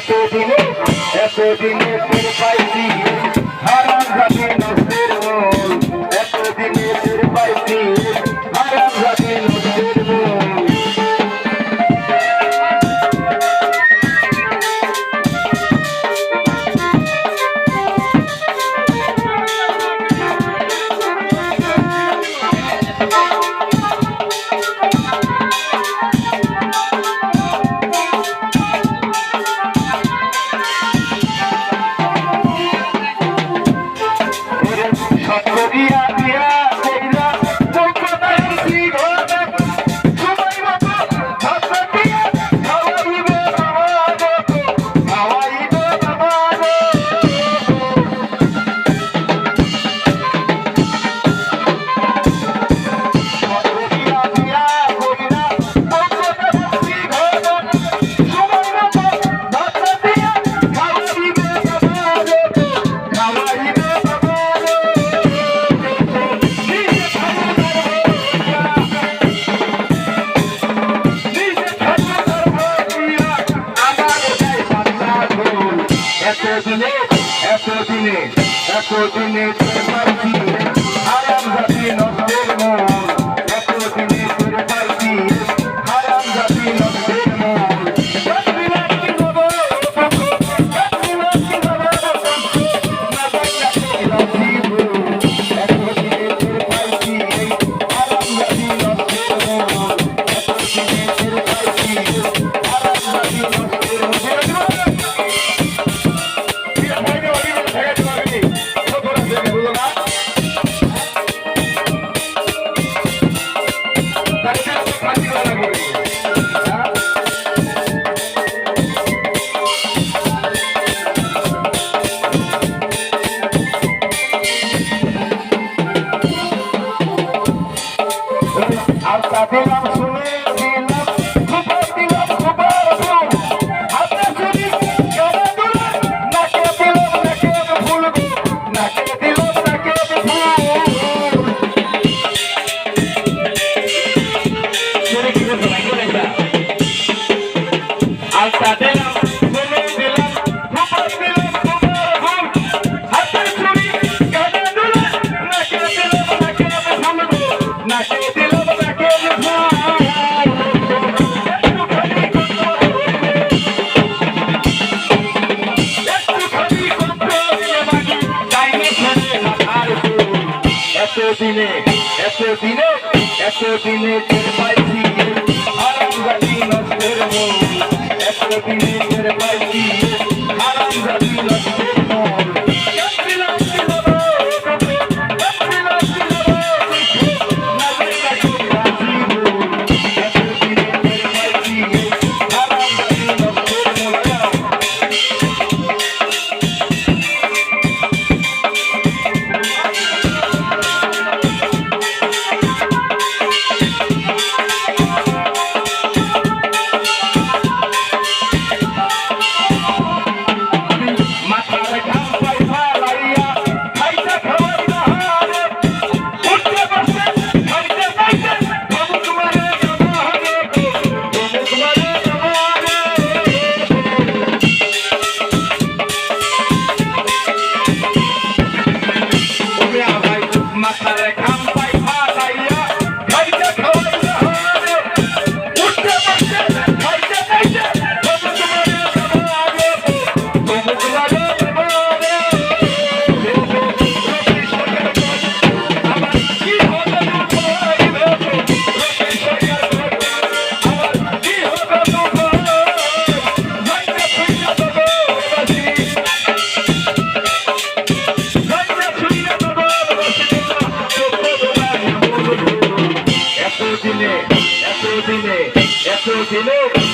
এতদিনে এতদিনে তোর পাইছি হারাম জাতি নষ্টের হল After the grenade, after the Abdullah Masood. এতদিনে এতদিনে এতদিনে টের পাইছি আর নষ্টের মন এতদিনে টের পাইছি দিনে এত দিনে